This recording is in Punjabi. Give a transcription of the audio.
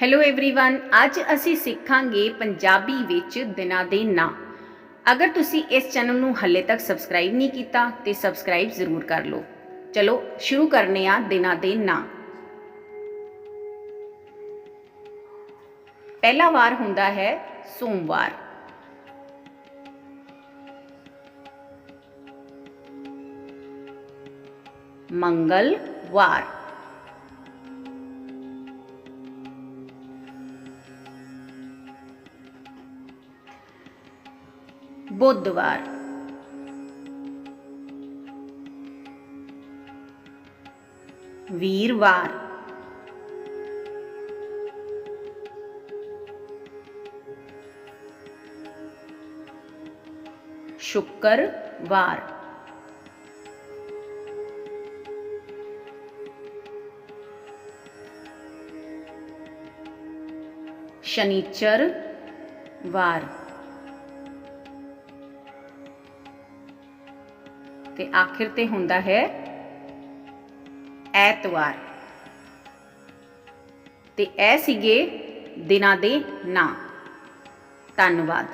ਹੈਲੋ एवरीवन ਅੱਜ ਅਸੀਂ ਸਿੱਖਾਂਗੇ ਪੰਜਾਬੀ ਵਿੱਚ ਦਿਨਾਂ ਦੇ ਨਾਂ ਅਗਰ ਤੁਸੀਂ ਇਸ ਚੈਨਲ ਨੂੰ ਹੱਲੇ ਤੱਕ ਸਬਸਕ੍ਰਾਈਬ ਨਹੀਂ ਕੀਤਾ ਤੇ ਸਬਸਕ੍ਰਾਈਬ ਜ਼ਰੂਰ ਕਰ ਲਓ ਚਲੋ ਸ਼ੁਰੂ ਕਰਨੇ ਆ ਦਿਨਾਂ ਦੇ ਨਾਂ ਪਹਿਲਾ ਵਾਰ ਹੁੰਦਾ ਹੈ ਸੋਮਵਾਰ ਮੰਗਲਵਾਰ बुधवार। वीरवार। शुक्रवार। शनिचर वार ਤੇ ਆਖਿਰ ਤੇ ਹੁੰਦਾ ਹੈ ਐਤਵਾਰ। ਤੇ ਇਹ ਸੀਗੇ ਦਿਨਾਂ ਦੇ ਨਾਂ। ਧੰਨਵਾਦ।